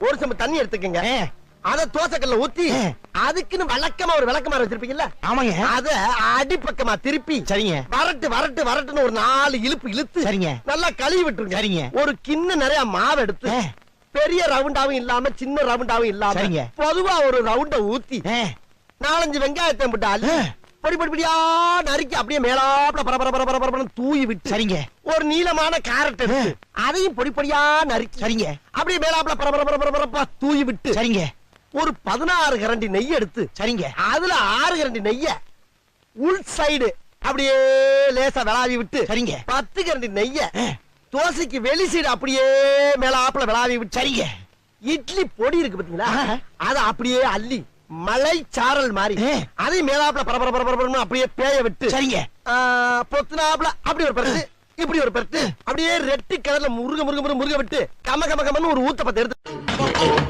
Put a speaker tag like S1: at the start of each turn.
S1: ஒரு சம்பு தண்ணி எடுத்துக்கங்க அத தோசைக்கல்ல ஊத்தி. அதுக்குன்னு வழக்கமா ஒரு விளக்கமாறு வச்சிருப்பீங்கல்ல
S2: ஆமாங்க
S1: அத அடிப்பக்கமா திருப்பி
S2: சரிங்க
S1: வரட்டு வரட்டு வரட்டுன்னு ஒரு நாலு இழுப்பு இழுத்து
S2: சரிங்க.
S1: நல்லா கழுவி விட்டுருங்க
S2: சரிங்க.
S1: ஒரு கிண்ண நிறைய மாவு எடுத்து பெரிய ரவுண்டாவும் இல்லாம சின்ன ரவுண்டாவும் இல்லாம
S2: சரிங்க.
S1: பொதுவா ஒரு ரவுண்ட ஊத்தி நாலஞ்சு வெங்காயத்தை போட்டு. பொடி பொடி பொடியா நறுக்கி அப்படியே மேலாப்ல பர பர பர பர பரபரன்னு தூவி விட்டு
S2: சரிங்க.
S1: ஒரு நீளமான கேரட் எடுத்து அதையும் பொடி பொடியா நறுக்கி
S2: சரிங்க.
S1: அப்படியே மேலாப்ல பர பர பர பர பரப்பா தூவி விட்டு
S2: சரிங்க.
S1: ஒரு பதினாறு கரண்டி நெய் எடுத்து
S2: சரிங்க.
S1: அதுல ஆறு கரண்டி நெய்ய உள் சைடு அப்படியே லேசா விளாவி விட்டு
S2: சரிங்க.
S1: பத்து கரண்டி நெய்ய தோசைக்கு வெளி சைடு அப்படியே மேலாப்ல விளாவி விட்டு
S2: சரிங்க.
S1: இட்லி பொடி இருக்கு பாத்தீங்களா. அத அப்படியே அள்ளி மலை சாரல் மாதிரி. அதையும் மேலாப்ல பரபர பரபரன்னு அப்படியே பேய விட்டு
S2: சரிங்க.
S1: ஆ, பொத்துனாப்ல அப்படி ஒரு பரட்டு இப்படி ஒரு பரட்டு அப்படியே ரெட்டு கலர்ல முருக முருக முருக முருக விட்டு கம கம கமன்னு ஒரு ஊத்தப்பத்தை எடுத்து